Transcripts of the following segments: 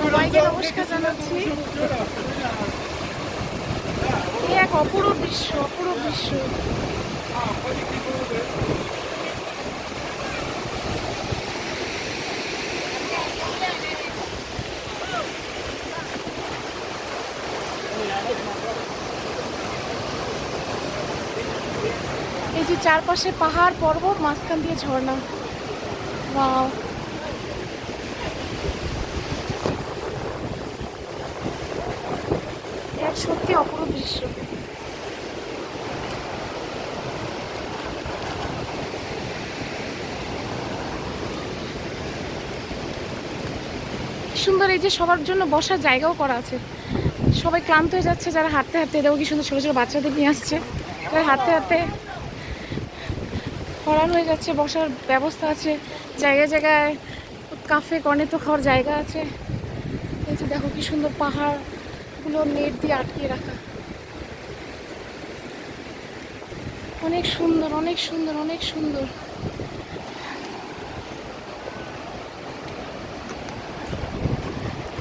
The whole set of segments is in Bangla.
সবাইকে নমস্কার জানাচ্ছি এক অপূর্ব দৃশ্য অপূর্ব দৃশ্য। এই যে চারপাশে পাহাড় পর্বত, মাঝখান দিয়ে ঝর্ণা। ওয়াও এক সত্যি অপূর্ব দৃশ্য। সুন্দর এই যে সবার জন্য বসার জায়গাও করা আছে। সবাই ক্লান্ত হয়ে যাচ্ছে, যারা হাঁটতে হাঁটতে দেখো কি সুন্দর ছোটো ছোটো বাচ্চাদের নিয়ে আসছে। যারা হাঁটতে হাঁটতে হরান হয়ে যাচ্ছে, বসার ব্যবস্থা আছে, জায়গায় জায়গায় কাফে, কর্নে তো খাওয়ার জায়গা আছে। এই দেখো কি সুন্দর পাহাড়গুলো নেট দিয়ে আটকিয়ে রাখা। অনেক সুন্দর অনেক সুন্দর অনেক সুন্দর।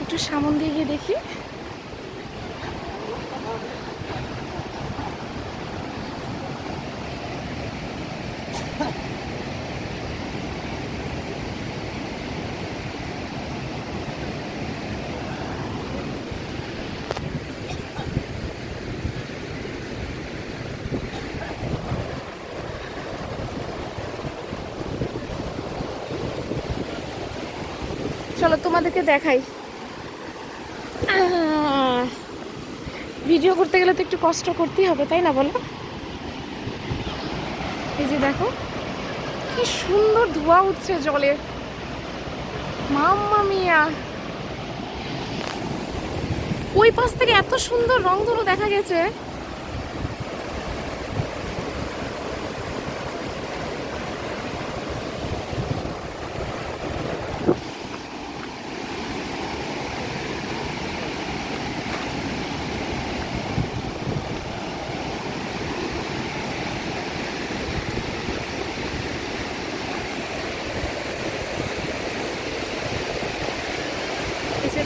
একটু সামন দিয়ে গিয়ে দেখি। চলো তোমাদেরকে দেখাই। ভিডিও করতে গেলে তো একটু কষ্ট করতেই হবে, তাই না বলো? এই যে দেখো, কি সুন্দর ধোঁয়া উঠছে জলের মাম্মা মিয়া। ওই পাশ থেকে এত সুন্দর রং ধরো দেখা গেছে।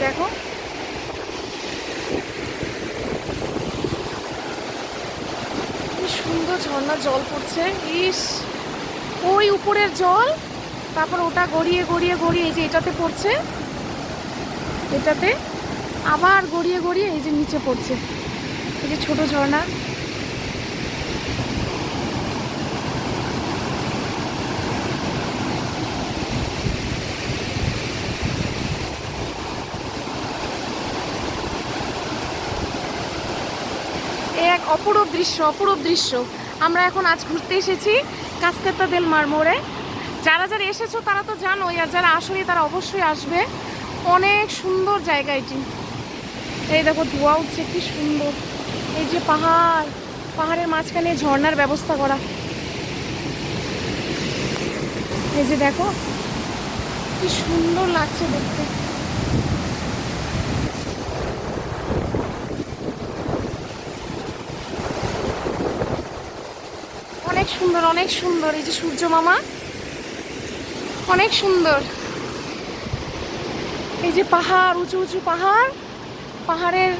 দেখো। কি সুন্দর ঝর্ণার জল পড়ছে। ইস, ওই উপরের জল। তারপর ওটা গড়িয়ে গড়িয়ে গড়িয়ে এই যে এটাতে পড়ছে। এটাতে আবার গড়িয়ে গড়িয়ে এই যে নিচে পড়ছে। এই যে ছোট ঝর্ণা এ এক অপরূপ দৃশ্য অপরূপ দৃশ্য। আমরা এখন আজ ঘুরতে এসেছি কাস্কেতা দেল মার মোড়ে যারা যারা এসেছ, তারা তো জানোই, আর যারা আসলে তারা অবশ্যই আসবে। অনেক সুন্দর জায়গা এটি। এই দেখো, ধোয়া উঠছে, কি সুন্দর। এই যে পাহাড়, পাহাড়ের মাঝখানে ঝর্ণার ব্যবস্থা করা। এই যে দেখো, কি সুন্দর লাগছে দেখতে। অনেক সুন্দর অনেক সুন্দর। এই যে সূর্য মামা, অনেক সুন্দর। এই যে পাহাড়, উঁচু উঁচু পাহাড়, পাহাড়ের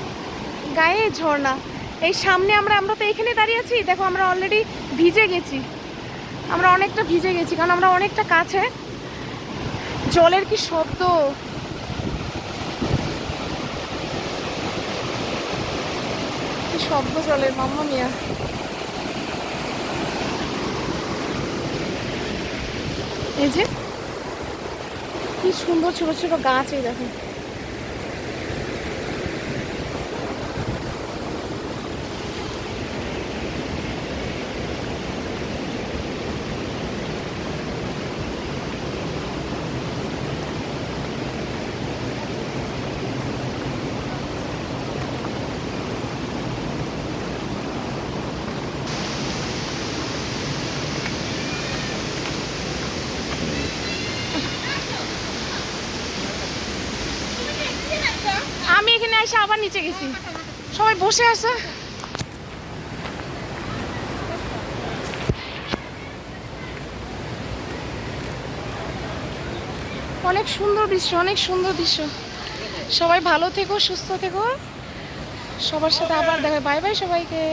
গায়ে ঝর্ণা। এই সামনে আমরা আমরা তো এখানে দাঁড়িয়ে আছি। দেখো, আমরা অলরেডি ভিজে গেছি। আমরা অনেকটা ভিজে গেছি, কারণ আমরা অনেকটা কাছে। জলের কি শব্দ? শব্দ জলের, মাম্মা মিয়া? এই যে কি সুন্দর ছোট ছোট গাছ এই দেখো। আমি এখানে এসে আবার নিচে গেছি। সবাই বসে আছে। অনেক সুন্দর দৃশ্য, অনেক সুন্দর দৃশ্য। সবাই ভালো থেকো, সুস্থ থেকো। সবার সাথে আবার দেখো বাই বাই সবাইকে।